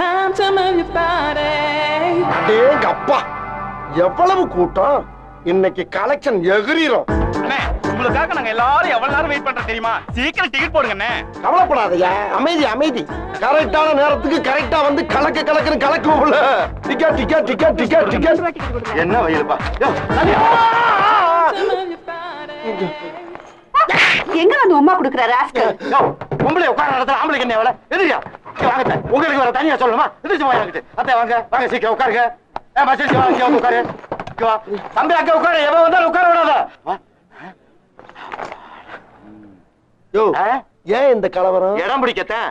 Time to move your body. அடேங்க அப்பா எவ்வளவு கூட்டம்? இன்னைக்கு கலெக்ஷன் எகிரிரும். அண்ணே உங்களுக்காக நாங்க எல்லாரும் எவ்வளவு நேரம் வெயிட் பண்றோம் தெரியுமா? சீக்கிரம் டிக்கெட் போடுங்க அண்ணே கவலைப்படாதயா அமைதி. அமைதி கரெக்டான நேரத்துக்கு கரெக்டா வந்து கலக்க கலக்குன்னு கலக்குவோம்ல. Ticket ticket ticket ticket ticket என்ன வயலுப்பா. எங்க வந்து உமா குடுக்குறாரு ஆஸ்கர் பொம்பளை உட்கார இடத்துல ஆம்பளைக்கு என்ன வேலை? எதிரியா? வாங்க. உங்களுக்கு வர தனியா சொல்லணுமா? எதிர்த்து போய் வாங்கிட்டு. அத்தை வாங்க வாங்க சீக்கிரம் உட்காருங்க. உட்காரு. தம்பி அங்க உட்காரு. எவன் வந்தாலும் உட்கார விடாத. யோ? ஏன் இந்த கலவரம்? இடம் பிடிக்கத்தேன்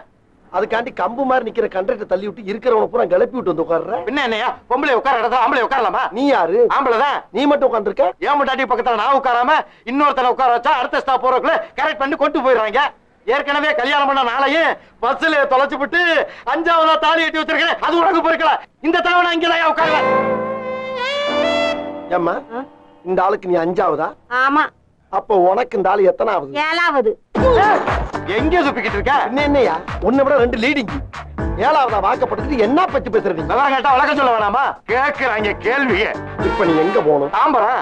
அதுக்காண்டி கம்பு மாதிரி நிக்கிற கண்டக்டர் தள்ளி விட்டு இருக்கிறவன பூரா கிளப்பி விட்டு வந்து உட்கார்ற? என்னையா? பொம்பளை உட்கார இடத்துல ஆம்பளை உட்காரலாமா? நீ யாரு? ஆம்பளை தான் நீ மட்டும் உட்காந்துருக்க ஏன் முட்டாட்டி பக்கத்துல நான் உட்காராம இன்னொருத்தனை உட்கார வச்சா அடுத்த ஸ்டாப் போறதுக்குள்ள கரெக்ட் பண்ணி கொண்டு போயிடுறாங்க. ஏற்கனவே கல்யாணம் பண்ண நாளையும் பஸ்ல தொலைச்சு விட்டு அஞ்சாவதா தாலி கட்டி வச்சிருக்கேன் அது உனக்கு பொறுக்கல. இந்த தவணை இங்கதான் உட்காருவேன்? ஏம்மா இந்த ஆளுக்கு நீ அஞ்சாவதா? ஆமா. அப்ப உனக்கு இந்த ஆளு எத்தனாவது? ஏழாவது. எங்க சுப்பிக்கிட்டு இருக்க. என்ன என்னையா? உன்னை விட ரெண்டு லீடிங் ஏழாவதா வாக்கப்பட்டதுக்கு என்ன பத்தி பேசுற நீ? நல்லா கேட்டா வழக்கம் சொல்ல வேணாமா? கேக்குறாங்க கேள்விய. இப்ப நீ எங்க போகணும்? தாம்பரம்.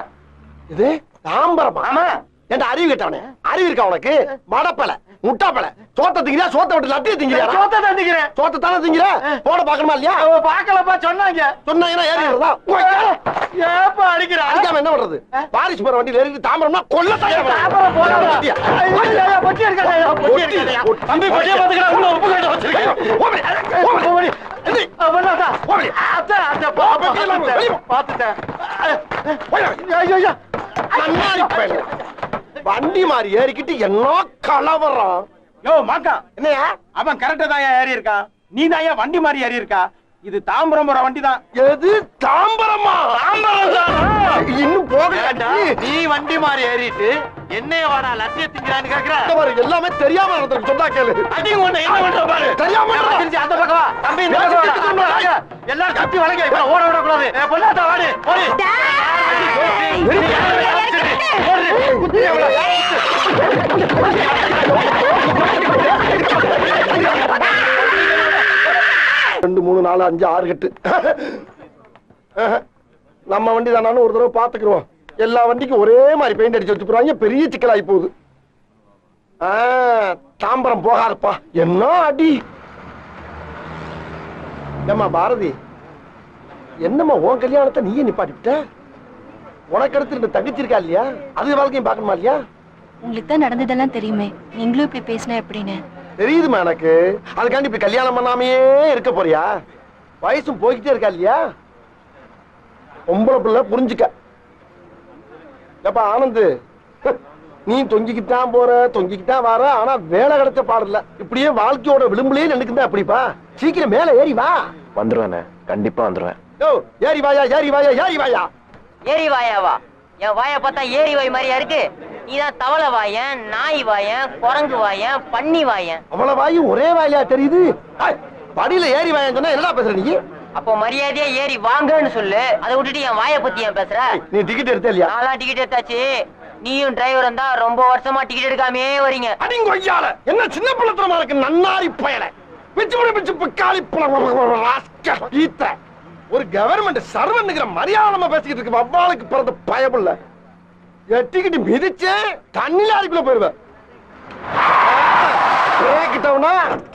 இது தாம்பரமா? ஆமா. ஏன்டா அறிவு கேட்டவனே? அறிவு இருக்கா உனக்கு? மடப்பல. முட்டாப்பல. சோத்த திங்கிறியா? சோத்த விட்டு லட்டிய திங்கிறியா? சோத்த தந்திக்கிறேன் சோத்த தானே திங்கிற போட பாக்கணுமா இல்லையா? பாக்கலப்பா சொன்னாங்க. சொன்னாங்கன்னா ஏறி வருதா ஏப்பா அடிக்கிறா? அடிக்காம என்ன பண்றது? பாரிஸ் போற வண்டியில ஏறி தாம்பரம்னா கொல்ல? ஐயோ, ஐயோ, பொட்டி இருக்காதா, ஐயோ, பொட்டி இருக்காதா? தம்பி, பொட்டியை பாத்துக்கிறா, உள்ள உப்பு கட்டு வச்சிருக்கேன். பா, பா, அத்தை, பாத்துட்டேன். ஐயோ, ஐயோ. பையன் வண்டி மாதிரி ஏறிக்கிட்டு என்ன கலவரம்? யோ, மாக்கா, என்னையா அவன் கரெக்டா தான் ஏறி இருக்கான் நீ தான் வண்டி மாதிரி ஏறி இருக்கா இது தாம்பரம் போற வண்டி தான் எது தாம்பரமா? இன்னும் போகலடா நீ? வண்டி மாதிரி ஏறிட்டு என்னைய வாடா லட்சிய திங்கிறான்னு கேக்குற? எல்லாமே தெரியாம நடந்துருக்கு. சொன்னா கேளு. அடி உன்னை என்ன பண்ற பாரு? தெரியாம? திருச்சி அந்த பக்கம். வா தம்பி. எல்லாரும் கட்டி வழங்க இப்ப ஓட விட கூடாது ஏ, பொல்லாத்தா வாடி ஓடி நாலு அஞ்சு ஆறு கட்டு. நம்ம வண்டி தானான்னு ஒரு தடவை பாத்துக்கிறோம் எல்லா வண்டிக்கும் ஒரே மாதிரி பெயிண்ட் அடிச்சு வச்சு போறாங்க பெரிய சிக்கலாகி போகுது. தாம்பரம் போகாதப்பா. என்ன அடி? ஏம்மா பாரதி என்னம்மா உன் கல்யாணத்தை நீயே நிப்பாட்டிவிட்ட? உனக்கு அடுத்து ரெண்டு இல்லையா? அது வாழ்க்கையும் பார்க்கணுமா இல்லையா? உங்களுக்கு தான் நடந்ததெல்லாம் தெரியுமே. நீங்களும் இப்படி பேசினா எப்படின்னு. தெரியுதுமா எனக்கு. அதுக்காண்டி இப்படி கல்யாணம் பண்ணாமையே இருக்க போறியா? வயசும் போய்கிட்டே இருக்கா இல்லையா? பொம்பளை பிள்ளை புரிஞ்சுக்க. ஏப்பா ஆனந்து? நீ தொங்கிக்கிட்டான் போற தொங்கிக்கிட்டான் வர ஆனா வேலை கிடைச்ச பாடல இப்படியே வாழ்க்கையோட விளிம்புலயே நினைக்குதா அப்படிப்பா சீக்கிரம் மேல ஏறி வா. வந்துருவேண்ணே கண்டிப்பா வந்துருவேன். யோ ஏறி வாயா ஏறி வாயா ஏறி வாயா. ஏரி வாயாவா என் வாயை பார்த்தா ஏரி வாய் மாதிரியா இருக்கு? நீதான் தவளை வாயன் நாய் வாயன் குரங்கு வாயன் பன்னி வாயன். அவ்வளவு வாயும் ஒரே வாயிலா தெரியுது? படியில ஏறி வாயான்னு சொன்னா என்னடா பேசுற நீ? அப்போ மரியாதையா ஏறி வாங்கன்னு சொல்லு. அதை விட்டுட்டு என் வாயை பத்தி ஏன் பேசுற? நீ டிக்கெட் எடுத்த இல்லையா? நான்லாம் டிக்கெட் எடுத்தாச்சு. நீயும் டிரைவரும் தான் ரொம்ப வருஷமா டிக்கெட் எடுக்காமே வரீங்க. அடிங்க ஐயால என்ன சின்ன பிள்ளத்தனமா இருக்கு நன்னாரி பயல. பிச்சு பிடி பிச்சு பிக்காளி பழம் ஈத்த. ஒரு கவர்மெண்ட் சர்வன்னுங்கிற மரியாதை நம்ம பேசிக்கிட்டு இருக்கு வவ்வாளுக்கு பிறந்த பயமுள்ள எட்டிக்கிட்டு மிதிச்சே தண்ணில அடிக்குள்ள போயிருவ.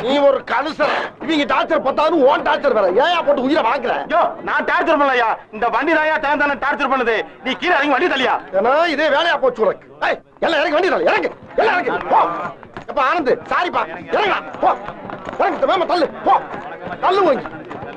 நீ ஒரு கலுசர். இவங்க டார்ச்சர் பத்தாவது ஓன் டார்ச்சர் வேற. ஏயா போட்டு உயிரை வாங்குற? யோ நான் டார்ச்சர் பண்ணலையா? இந்த வண்டி தாயா தான் தானே டார்ச்சர் பண்ணுது. நீ கீழே இறங்கி வண்டி தள்ளியா? ஏன்னா இதே வேலையா போச்சு உனக்கு. ஏய், எல்லாம் இறங்கி வண்டி தள்ளு, இறங்கு. எல்லாம் இறங்கு. போ. எப்ப ஆனந்த் சாரிப்பா. இறங்கா போ. இறங்கு தள்ளு. போ. தள்ளு வாங்கி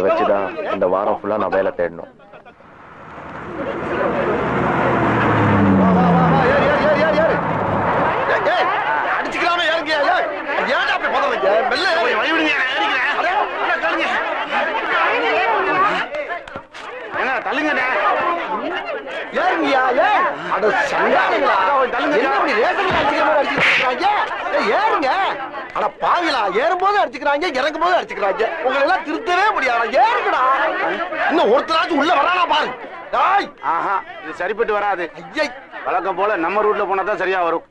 வச்சுதான் இந்த வாரம் ஃபுல்லா நான் வேலை தேடணும் அடிச்சுக்கலாமே யாருங்க ஏன்டா அப்படி பதவிங்க மெல்ல தள்ளுங்க யாருங்கயா அட சங்காரங்க ஏறுங்க. அட பாவிகளா ஏறும்போது அடிச்சுக்கிறாங்க இறங்கும் போது அடிச்சுக்கிறாங்க. உங்களை எல்லாம் திருத்தவே முடியாது. ஏறுங்கடா. இன்னும் ஒருத்தராச்சும் உள்ள வரானா பாரு. டாய். ஆஹா இது சரிப்பட்டு வராது. ஐயை. வழக்கம் போல நம்ம ரூட்ல போனா தான் சரியா வரும்.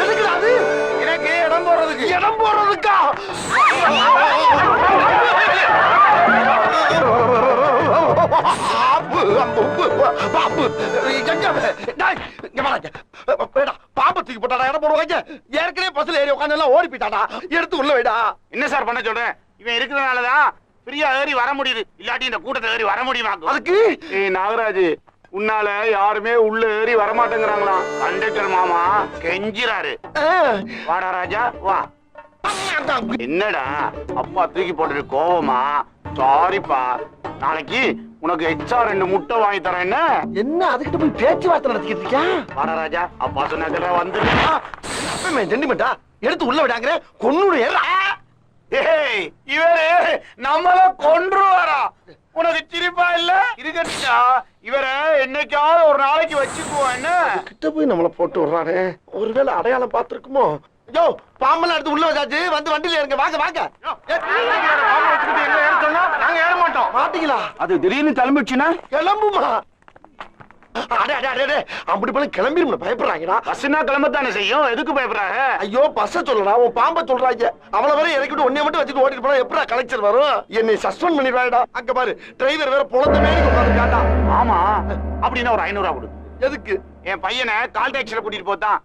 எதுக்குடா அது? எனக்கு இடம் போடுறதுக்கு. இடம் போடுறதுக்கா? பாம்பு, அம்பு, பாம்பு. எங்க? டேய், இங்க. வேடா, பாம்பை தூக்கி போட்டாடா, இடம் போடுவாங்க. ஏற்கனவே பஸ்ல ஏறி உட்கார்ந்து எல்லாம் ஓடி போயிட்டாடா. எடுத்து உள்ள வைடா. என்ன சார் பண்ண சொல்றேன்? இவன் இருக்கிறதுனாலதான் ஃப்ரீயா ஏறி வர முடியுது. இல்லாட்டி இந்த கூட்டத்தை ஏறி வர முடியுமா? அதுக்கு? நாகராஜ் உன்னால யாருமே உள்ள ஏறி வர மாட்டேங்கிறாங்களாம் கண்டக்டர் மாமா கெஞ்சிராரு ஆ, வாடா ராஜா வா. என்னடா அப்பா தூக்கி போட்டுட்டு கோவமா? சாரிப்பா நாளைக்கு உனக்கு எச்சா ரெண்டு முட்டை வாங்கி தரேன் என்ன? என்ன அதுக்கிட்ட போய் பேச்சுவார்த்தை நடத்திக்கிட்டு இருக்கியா? வாடா ராஜா அப்பா வந்துடுறா அப்பமே ஜெண்டிமெண்டா எடுத்து உள்ள விடாங்கிற கொன்னுடு ஏறா. ஏய் இவரு நம்மள கொன்றுவாரா? உனக்கு சிரிப்பா இல்ல? இருக்கட்டா இவரை என்னைக்காவது ஒரு நாளைக்கு வச்சுக்குவோம் என்ன? கிட்ட போய் நம்மள போட்டு விடுறானே. ஒருவேளை அடையாளம் பார்த்திருக்குமோ? யோ பாம்பெல்லாம் எடுத்து உள்ள வச்சாச்சு. வந்து வண்டியில இருங்க வாங்க வாங்க. நாங்க ஏற மாட்டோம். மாட்டீங்களா அது திடீர்னு கிளம்பிடுச்சுன்னா? கிளம்புமா? அடே அடே அடே அடே. அப்படி போல கிளம்பிடும் பயப்படுறாங்கடா. பஸ்னா கிளம்பத்தானே செய்யும்? எதுக்கு பயப்படுறாங்க? ஐயோ பஸ்ஸ சொல்லடா. உன் பாம்ப சொல்றாங்க. அவள வரை இறக்கிட்டு ஒன்னே மட்டும் வச்சுட்டு ஓட்டிட்டு போனா எப்படா கலெக்சர் வரும்? என்னை சஸ்பெண்ட் பண்ணிடுவாடா அங்க பாரு டிரைவர் வேற புலந்த மேலே ஆமா. அப்படின்னா ஒரு ஐநூறு ரூபா கொடு. எதுக்கு? என் பையனை கால் டாக்ஸில கூட்டிட்டு போத்தான்.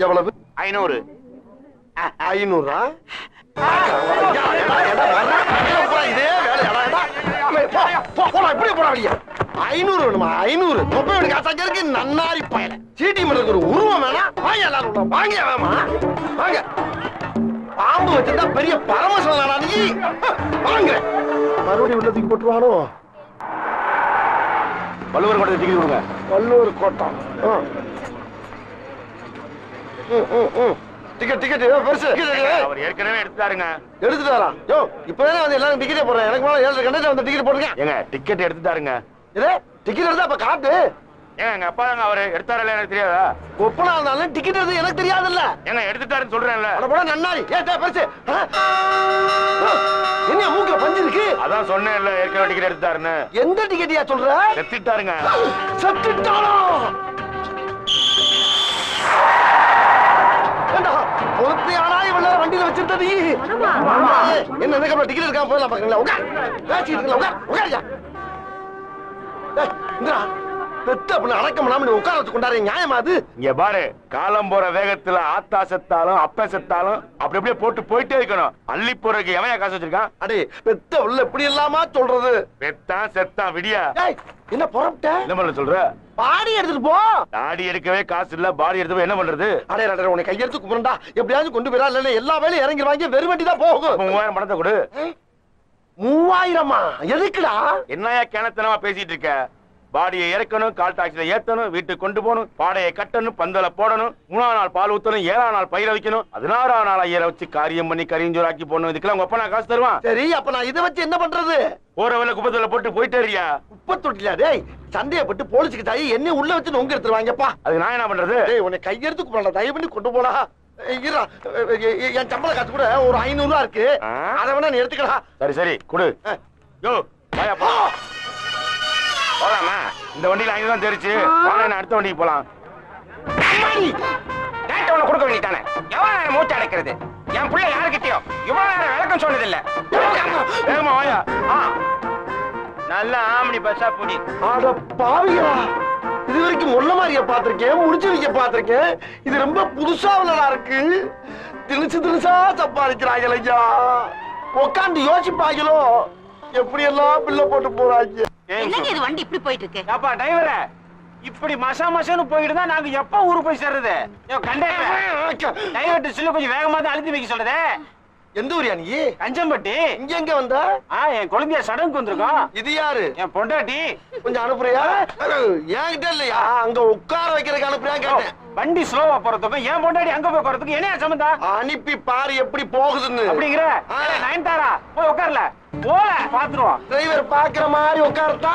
எவ்வளவு? ஐநூறு. ஐநூறா? ஐநூறு வேணுமா? ஐநூறு. தொப்பை வேணும் காசாங்க இருக்கு நன்னாரி பயல. சீட்டி ஒரு உருவம் வேணாம் வாங்க எல்லாரும். வாங்க வேமா. வாங்க. பாம்பு வச்சிருந்தா பெரிய பரமசிவனா நீ. வாங்க. மறுபடியும் உள்ள தூக்கி போட்டுருவானோ? வள்ளுவர் கூட டிக்கெட் கொடுங்க. வல்லூர் கோட்டம். டிக்கெட் டிக்கெட் பெருசு. அவர் ஏற்கனவே எடுத்துட்டாருங்க. எடுத்துட்டு வரா யோ இப்பதானே வந்து எல்லாரும் டிக்கெட்டே போடுறேன் எனக்கு மேல ஏழு கண்டக்டர் வந்து டிக்கெட் போட்டுருக்கேன் ஏங்க டிக்கெட் எடுத்துட்டாருங்க. இதே டிக்கெட் எடுத்தா அப்ப காட்டு. ஏங்க எங்க அப்பா தாங்க அவரு. எடுத்தாரல எனக்கு தெரியாதா? ஒப்பனா இருந்தாலும் டிக்கெட் எடுத்து எனக்கு தெரியாதுல்ல. ஏங்க எடுத்துட்டாருன்னு சொல்றேன்ல. அட போட நன்னாரி. ஏ டே, பெருசு. என்ன மூக்குல பஞ்சு இருக்கு? அதான் சொன்னேன்ல ஏற்கனவே டிக்கெட் எடுத்துட்டாருன்னு. எந்த டிக்கெட்டியா சொல்ற? செத்துட்டாருங்க. செத்துட்டானா வண்டியில வச்சிருந்தது ஆமா. என்ன இதுக்கப்புறம் டிக்கெட் இருக்காம போயிடலாம் பாக்குறீங்களா உட்கார். இருக்கல உட்கார். உட்காரியா ஏய், இந்திரா பெத்த அப்படின்னு அடக்கம் பண்ணாம நீ உட்கார வச்சு கொண்டாரு நியாயமா அது? இங்க பாரு. காலம் போற வேகத்துல ஆத்தா செத்தாலும் அப்ப செத்தாலும் அப்படி அப்படியே போட்டு போயிட்டே இருக்கணும். அள்ளி போறதுக்கு எவன் காசு வச்சிருக்கான்? அடே பெத்த உள்ள இப்படி இல்லாம சொல்றது. பெத்தான் செத்தான் விடியா. என்ன புறப்பட்ட? என்ன பண்ண சொல்ற? பாடி எடுத்துட்டு போ. தாடி எடுக்கவே காசு இல்ல பாடி எடுத்து என்ன பண்றது? அடே அடே உன்னை கையெடுத்து கும்பிடா எப்படியாவது கொண்டு போயிடா இல்ல எல்லா வேலையும் இறங்கிடுவாங்க வெறும் வண்டி தான் போகும். மூவாயிரம் பணத்தை கொடு. மூவாயிரமா? எதுக்குடா? என்னையா கிணத்தனமா பேசிட்டு இருக்க? பாடியை இறக்கணும் கால் டாக்ஸில ஏத்தணும் வீட்டுக்கு கொண்டு போகணும் பாடையை கட்டணும் பந்தல போடணும் மூணாம் நாள் பால் ஊத்தணும் ஏழாம் நாள் பயிர வைக்கணும் பதினாறாம் நாள் ஐயரை வச்சு காரியம் பண்ணி கரிஞ்சோராக்கி போடணும். இதுக்கெல்லாம் உங்க அப்பா நான் காசு தருவான்? சரி அப்ப நான் இதை வச்சு என்ன பண்றது? போற வேலை குப்பத்துல போட்டு போயிட்டே உப்ப தொட்டில டேய் சந்தேகப்பட்டு போலீஸுக்கு தாயி என்ன உள்ள வச்சு நொங்க எடுத்துருவாங்கப்பா. அதுக்கு நான் என்ன பண்றது? டேய் உன்னை கையெடுத்து தயவு பண்ணி கொண்டு போடா. இருடா. என் சம்பள காசு கூட ஒரு ஐநூறு ரூபா இருக்கு? அதை வேணா நீ எடுத்துக்கடா. சரி சரி கொடு. யோ வாயா போ. போலாமா? இந்த வண்டியில ஐநூறு தான் தெரிச்சு அடுத்த வண்டிக்கு போலாம். கேட்டவன கொடுக்க வேண்டியதானே எவ்வளவு நேரம் மூச்சு அடைக்கிறது? என் பிள்ளை யாருக்கிட்டயோ இவ்வளவு நேரம் விளக்கம் சொன்னதில்ல. வேகமா வாயா. ஆ, நல்ல ஆம்னி பஸ்ஸா புடி அட பாவிகளா இது வரைக்கும் முள்ள மாதிரிய பாத்திருக்கேன் முடிச்சு வைக்க பாத்திருக்கேன் இது ரொம்ப புதுசா உள்ளதா இருக்கு திணிச்சு திணிச்சா சம்பாதிக்கிறாங்க ஐயா உட்காந்து யோசிப்பாங்களோ எப்படி எல்லாம் பில்ல போட்டு போறாங்க என்னங்க இது வண்டி இப்படி போயிட்டு இருக்கு அப்பா டிரைவர இப்படி மசா மசான்னு போயிட்டு தான் நாங்க எப்ப ஊருக்கு போய் சேர்றது கண்டக்டர் டிரைவர்ட்ட சொல்லி கொஞ்சம் வேகமா தான் அழுத்தி வைக்க சொல்லுதே எந்த ஊரியா நீ? கஞ்சம்பட்டி. இங்க எங்க வந்த? என் குழந்தைய சடங்கு வந்திருக்கோம். இது யாரு? என் பொண்டாட்டி. கொஞ்சம் அனுப்புறியா? என்கிட்ட இல்லையா? அங்க உட்கார வைக்கிறதுக்கு அனுப்புறியா கேட்டேன். வண்டி ஸ்லோவா போறதுக்கும் என் பொண்டாட்டி அங்க போய் போறதுக்கும் என்ன சம்பந்தம் அனுப்பி பாரு எப்படி போகுதுன்னு. அப்படிங்கிற. நயன்தாரா போய் உட்கார்ல. போல பாத்துருவோம். டிரைவர் பாக்குற மாதிரி உட்காரட்டா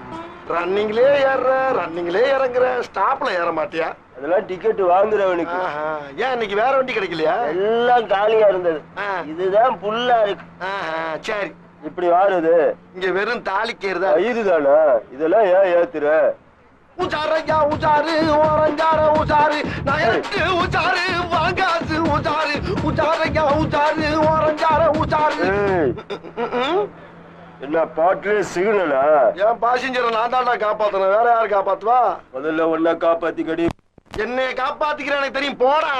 ரன்னிங்லே ஏறுற ரன்னிங்லே இறங்குற ஸ்டாப்ல ஏற மாட்டியா? அதெல்லாம் டிக்கெட் வாங்குறவனுக்கு. ஏன் இன்னைக்கு வேற வண்டி கிடைக்கலையா? எல்லாம் காலியா இருந்தது. இதுதான் புல்லா இருக்கு. சரி. இப்படி வாருது. இங்க வெறும் தாலிக்கேறுதா இதுதானா இதெல்லாம் ஏன் ஏத்துற? உச்சாரையா உச்சாரு ஓரஞ்சார உச்சாரு நகருக்கு உச்சாரு வாங்காசு உச்சாரு உச்சாரையா உச்சாரு ஓரஞ்சார ம்ம். என்ன பாட்டுல சிக்னலா? என் பாசஞ்சரை நான் தான்டா காப்பாத்தணும். வேற யாரு காப்பாத்துவா? முதல்ல ஒன்னா காப்பாத்தி கடி என்னைய காப்பாத்திக்கிற எனக்கு தெரியும். போடா.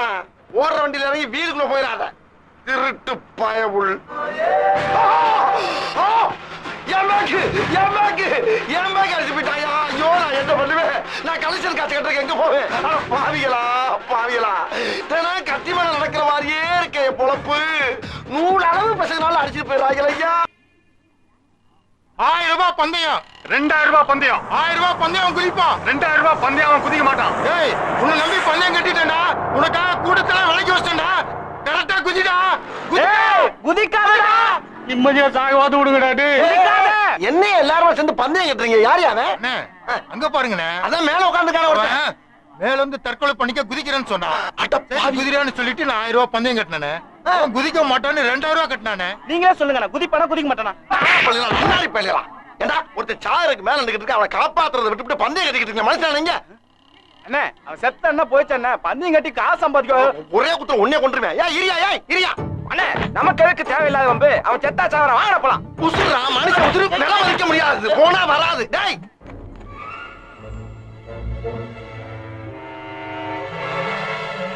ஓடுற வண்டியில இறங்கி வீடுக்குள்ள போயிடாத. திருட்டு பயவுள்! என் பேக்கு என் பேக்கு என் பேக்கு அடிச்சு போயிட்டாயா ஐயோ நான் என்ன பண்ணுவேன்? நான் கலெக்ஷன் காசு கட்டுறதுக்கு எங்க போவேன்? அட பாவிகளா பாவிகளா. தினம் கத்தி மேல நடக்கிற மாதிரியே இருக்க பொழப்பு. நூறு அளவு பசங்களால அடிச்சுட்டு போயிடுறாங்க ஐயா. ஆயிரம் ரூபாய் பந்தயம். ரெண்டாயிரம் ரூபாய் பந்தயம். ஆயிரம் ரூபாய் பந்தயம் குதிப்பான். ரெண்டாயிரம் ரூபாய் பந்தயம் அவன் குதிக்க மாட்டான். ஏய் உன்னை நம்பி பந்தயம் கட்டிட்டேன்டா. உனக்காக கூடத்தெல்லாம் விலைக்கு வச்சிட்டேன்டா. கரெக்டா குதிடா. குதிக்காதடா. நிம்மதியா சாகவாது விடுங்கடா என்ன எல்லாரும் சேர்ந்து பந்தயம் கட்டுறீங்க? யார் யாவன் அண்ணே அங்க பாருங்கண்ணே அதான் மேல உட்காந்துக்கான ஒருத்தன். மேல வந்து தற்கொலை பண்ணிக்க குதிக்கிறேன்னு சொன்னான். அட சரி, பாவி. குதிரையான்னு சொல்லிட்டு நான் ஆயிரம் ரூபாய் பந்தயம் கட்டினானே. அவன் குதிக்க மாட்டான்னு ரெண்டாயிரம் ரூபாய் கட்டினானே. நீங்களே சொல்லுங்க நான் குதிப்பானா குதிக்க மாட்டானா முன்னாடி ஏண்டா ஒருத்தன் சாருக்கு மேல நின்னுக்கிட்டு இருக்க அவனை காப்பாத்துறதை விட்டுவிட்டு பந்தயம் கட்டிக்கிட்டு இருக்க மனுஷன் நீங்க? அண்ணே அவன் செத்த என்ன போயிச்சு அண்ணே. பந்தயம் கட்டி காசு சம்பாதிக்க ஒரே குத்தம் உன்னே கொண்டுருவேன் ஏன் இரியா ஏன் இரியா. அண்ணே நமக்கு எதுக்கு தேவையில்லாத வம்பு. அவன் செத்தா சாவறான் வாங்கட போலாம். உசுரா மனுஷன் உசுரு நில மதிக்க முடியாது. போனா வராது. டேய்.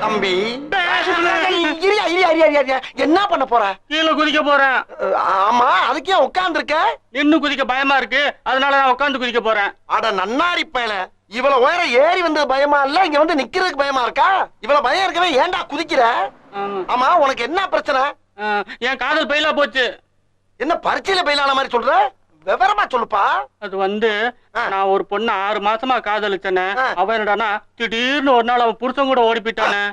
தம்பி. என்ன பண்ண போற? கீழே குதிக்க போறேன். ஆமா அதுக்கே உட்கார்ந்து இருக்க நின்னு குதிக்க பயமா இருக்கு. அதனால நான் உட்காந்து குதிக்க போறேன். அட நன்னாரி பயல. இவ்வளவு உயரம் ஏறி வந்தது பயமா இல்ல? இங்க வந்து நிக்கிறதுக்கு பயமா இருக்கா? இவ்வளவு பயம் இருக்கவே ஏன்டா குதிக்கிற? ஆமா. உனக்கு என்ன பிரச்சனை? என் காதல் பயிலா போச்சு. என்ன பரீட்சையில பயிலான மாதிரி சொல்ற? விவரமா சொல்லுப்பா. அது வந்து. நான் ஒரு பொண்ண ஆறு மாசமா காதலிச்சேனே. ஆ. அவ என்னடானா திடீர்னு ஒரு நாள் அவன் புருஷன் கூட ஓடி போயிட்டானே.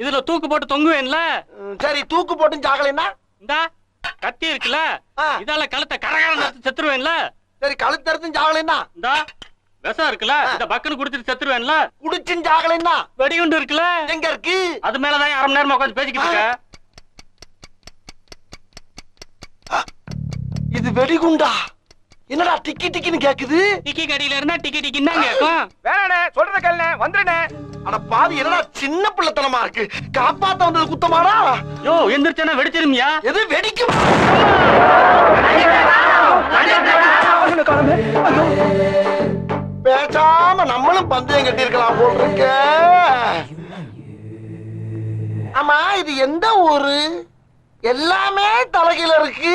இதுல தூக்கு போட்டு தொங்குவேன்ல. சரி தூக்கு போட்டு சாகலைன்னா இந்தா கத்தி இருக்குல்ல. இதால கழுத்தை கரகரம் நடத்தி செத்துருவேன்ல. சரி கழுத்தறுத்தும் சாகலைன்னா இந்தா விஷம் இருக்குல்ல இந்த பக்குன்னு குடிச்சிட்டு செத்துருவேன்ல. குடிச்சும் சாகலைன்னா வெடிகுண்டு இருக்குல்ல. எங்க இருக்கு? அது மேலதான் அரை மணி நேரமா உட்காந்து பேசிக்கிட்டு இருக்க இது வெடிகுண்டா? என்னடா டிக்கி டிக்கின்னு கேக்குது? டிக்கி கடியில இருந்தா டிக்கி டிக்கின்னு தான் கேட்கும் வேணாண்ணே சொல்றத கேளுண்ணே வந்துடுண்ணே அட பாவி என்னடா சின்ன பிள்ளைத்தனமா இருக்கு? காப்பாத்த வந்தது குத்தமாடா? யோ எந்திரிச்சேன்னா வெடிச்சிருமியா? எது வெடிக்கும்? பேசாம நம்மளும் பந்தயம் கட்டி இருக்கலாம் போல் இருக்க ஆமா இது எந்த ஊரு? எல்லாமே தலைகீழ இருக்கு.